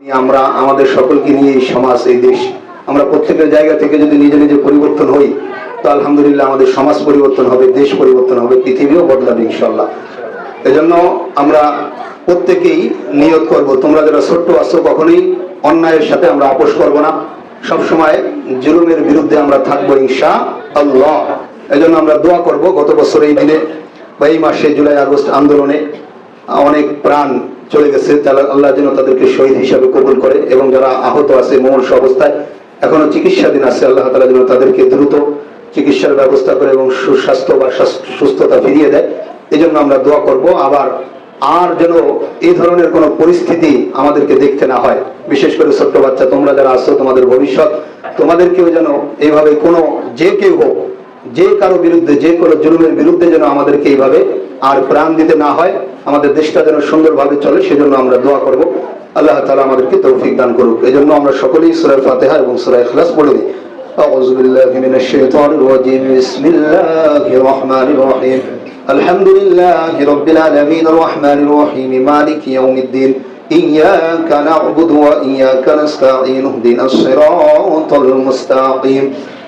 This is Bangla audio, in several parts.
আমরা আমাদের সকলকে নিয়ে এই সমাজ, এই দেশ, আমরা প্রত্যেকের জায়গা থেকে যদি নিজে নিজে পরিবর্তন হই, তো আলহামদুলিল্লাহ আমাদের সমাজ পরিবর্তন হবে, দেশ পরিবর্তন হবে, পৃথিবীও বদলাবে ইনশাল্লাহ এজন্য আমরা প্রত্যেকেই নিয়ত করব। তোমরা যারা ছোট্ট আছো কখনোই, অন্যায়ের সাথে আমরা আপোষ করব না। সব সময় জুলুমের বিরুদ্ধে আমরা থাকব ইনশা আল্লাহ এজন্য আমরা দোয়া করব, গত বছর এই দিনে বা এই মাসে জুলাই, আগস্ট আন্দোলনে অনেক প্রাণ চলে গেছে তারা আল্লাহ যেন তাদেরকে শহীদ হিসাবে কবুল করে এবং যারা আহত আছে মোমর্ষ অবস্থায়, এখনও চিকিৎসাধীন আছে, আল্লাহ তালা যেন তাদেরকে দ্রুত চিকিৎসার ব্যবস্থা করে এবং সুস্বাস্থ্য বা সুস্থতা ফিরিয়ে দেয়। এই জন্য আমরা দোয়া করব, আবার আর যেন এই ধরনের কোনো পরিস্থিতি আমাদেরকে দেখতে না হয়। বিশেষ করে ছোট্ট বাচ্চা, তোমরা যারা আছো, তোমাদের ভবিষ্যৎ, তোমাদেরকেও যেন এইভাবে কোনো, যে কেউ হোক, যে কারও বিরুদ্ধে, যে কোনো জুলুমের বিরুদ্ধে যেন আমাদেরকে এইভাবে আর প্রাণ দিতে না হয়। আমাদের দেশটা যেন সুন্দরভাবে চলে সেজন্য আমরা দোয়া করব আল্লাহ তাআলা আমাদেরকে তৌফিক দান করুক এজন্য আমরা সকলেই সূরা ফাতিহা এবং সূরা ইখলাস পড়ে দিই أعوذ بالله من الشيطان الرجيم بسم الله الرحمن الرحيم الحمد لله رب العالمين الرحمن الرحيم مالك يوم الدين إياك نعبد وإياك نستعين اهدنا الصراط المستقيم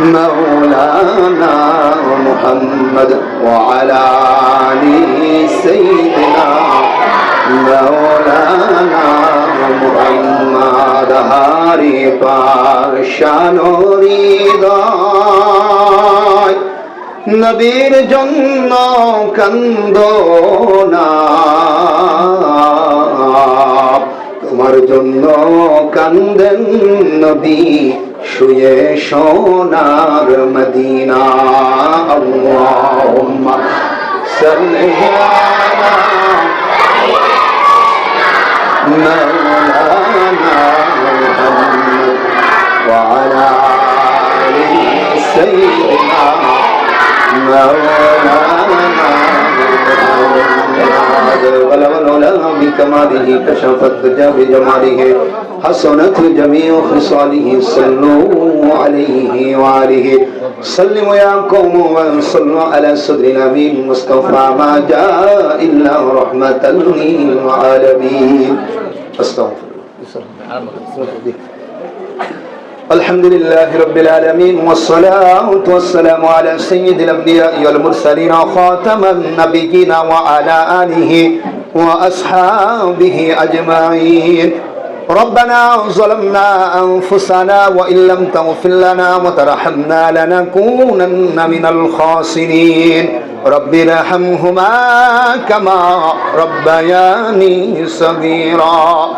مولانا محمد وعلى آل سيدنا مولانا محمد হারি পাশানোরিদায় নবীর জন্য কান্দ না তোমার জন্য কান্দেন নবী শুয়ে সোনার মদিনা আল্লাহুম্মা সাল্লি আলা مولانا محمد وعلى آل سيدنا مولانا محمد بلغ العلا بكماله كشف الدجى بجماله حسنت جميع خصاله صلوا عليه وآله سلموا يا قوم وصلوا على صدر النبي المصطفى ما جاء إلا رحمة للعالمين أستغفر الله الحمد لله رب العالمين والصلاة والسلام على سيد الأنبياء والمرسلين خاتم النبيين وعلى آله وأصحابه أجمعين. ربنا ظلمنا أنفسنا وإن لم تغفر لنا وترحمنا لنكونن من الخاسرين. رب ارحمهما كما ربياني صغيرا.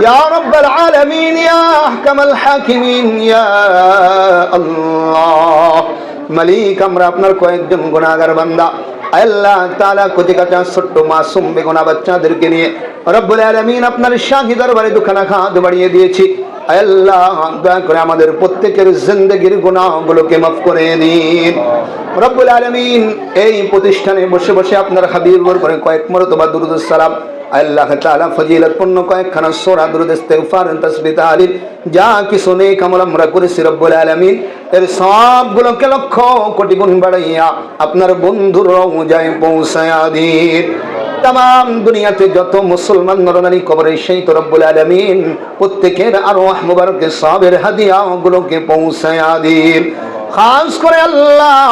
يا رب العالمين يا أحكم الحاكمين يا الله মালিক আমরা আপনার কয়েকজন গুণাগার বান্দা আল্লাহ তাআলা কোটি কাটা ছোট্ট মাসুম বেগুনা বাচ্চাদেরকে নিয়ে রব্বুল আলামিন আপনার শাহী দরবারে দুখানা খাদ বাড়িয়ে দিয়েছি আল্লাহ দয়া করে আমাদের প্রত্যেকের জিন্দগির গুনাহগুলোকে মাফ করে দিন রব্বুল আলামিন এই প্রতিষ্ঠানে বসে বসে আপনার হাবিবুর করে কয়েক মরতবা দুরুদুস সালাম আল্লাহ তাআলা ফজিলত পূর্ণ কয়েকখানা সূরা দুরুদ ইস্তিগফার তাসবিহ তাহলিল, যা কিছু নেক আমল আমরা করেছি রব্বুল আলামিন। এর সবগুলোকে লক্ষ কোটি গুণ বাড়াইয়া আপনার বন্ধুর রওজায় পৌঁছায়া দিন। তাম দুনিয়াতে যত মুসলমান নরনারী কবরে সেই তো রব্বুল আলমিন, প্রত্যেকের আরও মুবারকে সবের হাদিয়া গুলোকে পৌঁছায় দিন। খাস করে আল্লাহ,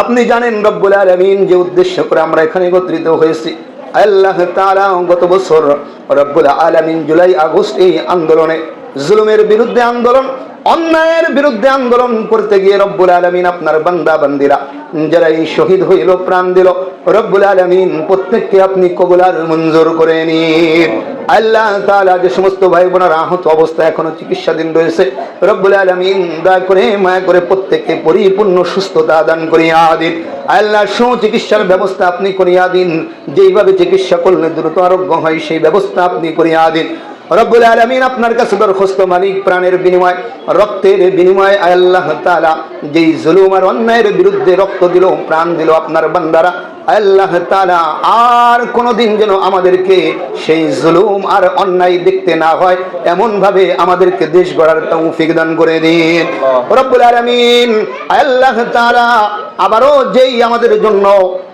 আপনি জানেন রব্বুল আলমিন যে উদ্দেশ্য করে আমরা এখানে একত্রিত হয়েছি। আল্লাহ তারা গত বছর রব্বুল আলমিন জুলাই আগস্ট এই আন্দোলনে জুলুমের বিরুদ্ধে আন্দোলন অন্যায়ের বিরুদ্ধে আন্দোলন করতে গিয়ে রব্বুল আলমিন আপনার বান্দা বান্দিরা যারা এই শহীদ হইল, প্রাণ দিল, রব্বুল আলমিন প্রত্যেককে আপনি কবুলার মঞ্জুর করে নিন। আল্লাহ তাআলা যে সমস্ত ভাই বোনেরা আহত অবস্থা এখনও চিকিৎসাধীন রয়েছে, রব্বুল আলমিন দয়া করে, মায়া করে প্রত্যেককে পরিপূর্ণ সুস্থতা দান করিয়া দিন। আল্লাহ সুচিকিৎসার ব্যবস্থা আপনি করিয়া দিন, যেইভাবে চিকিৎসা করলে দ্রুত আরোগ্য হয়, সেই ব্যবস্থা আপনি করিয়া দিন। রব্বুল আলমিন আপনার কাছে দরখাস্ত মালিক প্রাণের বিনিময় রক্তের বিনিময় আল্লাহ তাআলা। যেই জুলুম আর অন্যায়ের বিরুদ্ধে রক্ত দিল প্রাণ দিল আপনার বান্দারা আল্লাহ তালা আর কোনোদিন যেন আমাদেরকে সেই জুলুম আর অন্যায় দেখতে না হয় এমন ভাবে আমাদেরকে দেশ গড়ার তৌফিক দান করে দিন। রব্বুল আলামিন আল্লাহ তাআলা আবারও যেই আমাদের জন্য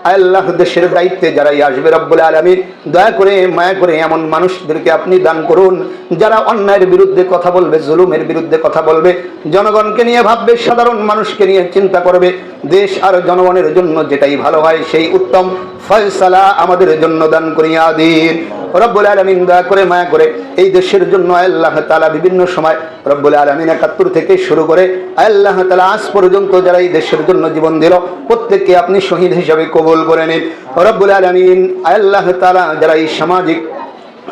আল্লাহ দেশের দায়িত্বে যারাই আসবে রব্বুল আলামিন, দয়া করে, মায়া করে এমন মানুষদেরকে আপনি দান করুন, যারা অন্যায়ের বিরুদ্ধে কথা বলবে, জুলুমের বিরুদ্ধে কথা বলবে, জনগণকে নিয়ে ভাববে, সাধারণ মানুষকে নিয়ে চিন্তা করবে, দেশ আর জনগণের জন্য যেটাই ভালো হয়, সেই উত্তম ফয়সালা আমাদের জন্য দান করিয়া দিন। রব্বুল আলমিন দয়া করে, মায়া করে এই দেশের জন্য আল্লাহ তালা বিভিন্ন সময় রব্বুল আলমিন একাত্তর থেকে শুরু করে আল্লাহ তালা আজ পর্যন্ত যারা এই দেশের জন্য জীবন দিল, প্রত্যেককে আপনি শহীদ হিসাবে কবুল করে নিন। রব্বুল আলমিন আল্লাহ তালা যারা এই সামাজিক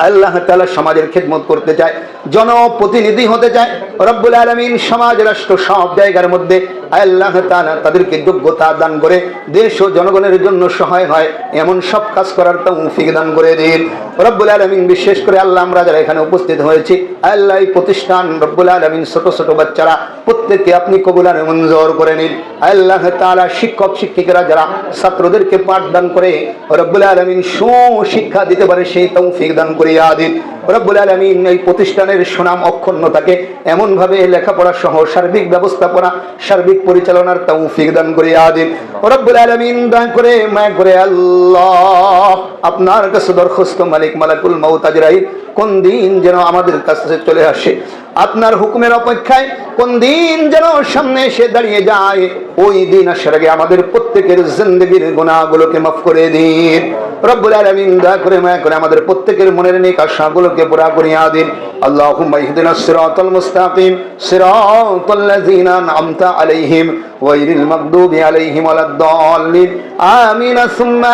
আল্লাহ তালা সমাজের খেদমত করতে চায়, জনপ্রতিনিধি হতে চায়। রব্বুল আলমিন সমাজ, রাষ্ট্র সব জায়গার মধ্যে আল্লাহ তালা তাদেরকে যোগ্যতা দান করে, দেশ ও জনগণের জন্য সহায় হয়, এমন সব কাজ করার তৌফিক দান করে দিন। রব্বুল আলমিন বিশেষ করে আল্লাহ আমরা যারা এখানে উপস্থিত হয়েছি, আল্লাহ প্রতিষ্ঠান রব্বুল আলমিন ছোট ছোট বাচ্চারা প্রত্যেককে আপনি কবুলার মঞ্জুর করে নিন। আল্লাহ তালা শিক্ষক, শিক্ষিকারা যারা ছাত্রদেরকে পাঠদান করে, রব্বুল আলমিন সুশিক্ষা দিতে পারে, সেই তৌফিক দান করিয়া দিন। রব্বুল আলমিন এই প্রতিষ্ঠানের সুনাম অক্ষুণ্ণ থাকে এমনভাবে লেখাপড়া সহ সার্বিক ব্যবস্থাপনা, সার্বিক পরিচালনার তৌফিক দান করিয়া দিন। রব্বুল আলমিন দয়া করে মায়া করে, আল্লাহ, আপনার কাছে দরখাস্ত মালিক মালাকুল মৌতাজরাই কোন দিন যেন আমাদের কাছে চলে আসে। আপনার হুকুমের অপেক্ষায় কোন দিন যেন সামনে এসে দাঁড়িয়ে যায়, ওই দিন আসার আগে আমাদের প্রত্যেকের জিন্দগির গুণাগুলোকে মাফ করে দিন। রব্বুল আলামিন দয়া করে মায়া করে আমাদের প্রত্যেকের মনের নেক আশাগুলোকে পুরা করিয়া দিন। আল্লাহুম্মা ইহদিনাস সিরাতাল মুস্তাকিম সিরাতাল্লাযিনা আন'আমতা আলাইহিম, গায়রিল মাগদুবি আলাইহিম ওয়ালাদ-দাল্লিন। আমিন সুম্মা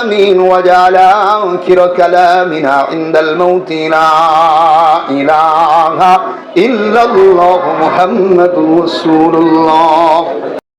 আমিন ওয়াজআলা আখির কালামিনা ইনদাল মাউতি লা ইলাহা ইল্লাল্লাহু মুহাম্মাদুর রাসূলুল্লাহ।